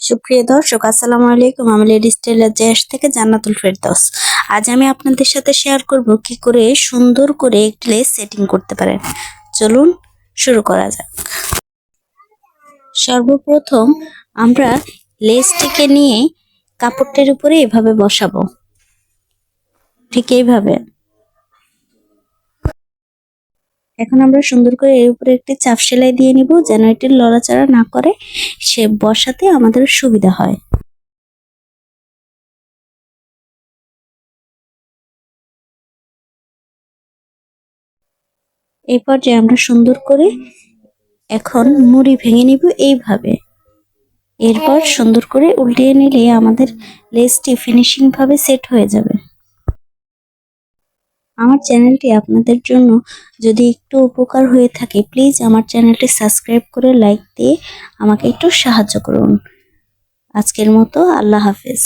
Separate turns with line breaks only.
সুপ্রিয় দর্শক, আসসালামু আলাইকুম। আমি লেডিস টেলার জেস থেকে জান্নাতুল ফেরদৌস। আজ আমি আপনাদের সাথে শেয়ার করব কি করে সুন্দর করে একটি লেস সেটিং করতে পারেন। চলুন শুরু করা যাক। সর্বপ্রথম আমরা লেসটিকে নিয়ে কাপড়টির উপরে এভাবে বসাবো। ঠিক এইভাবে। এখন আমরা সুন্দর করে এর উপরে একটি চাপ সেলাই দিয়ে নিব যেন এটি লড়াচড়া না করে সে বসাতে আমাদের সুবিধা হয়। এই পর্যায়ে আমরা সুন্দর করে এখন মুড়ি ভেঙে নিব এইভাবে। এরপর সুন্দর করে উল্টিয়ে নিলে আমাদের লেসটি ফিনিশিং ভাবে সেট হয়ে যাবে। আমার চ্যানেলটি আপনাদের জন্য যদি একটু উপকার হয়ে থাকে প্লিজ আমার চ্যানেলটি সাবস্ক্রাইব করে লাইক দিয়ে আমাকে একটু সাহায্য করুন। আজকের মতো আল্লাহ হাফেজ।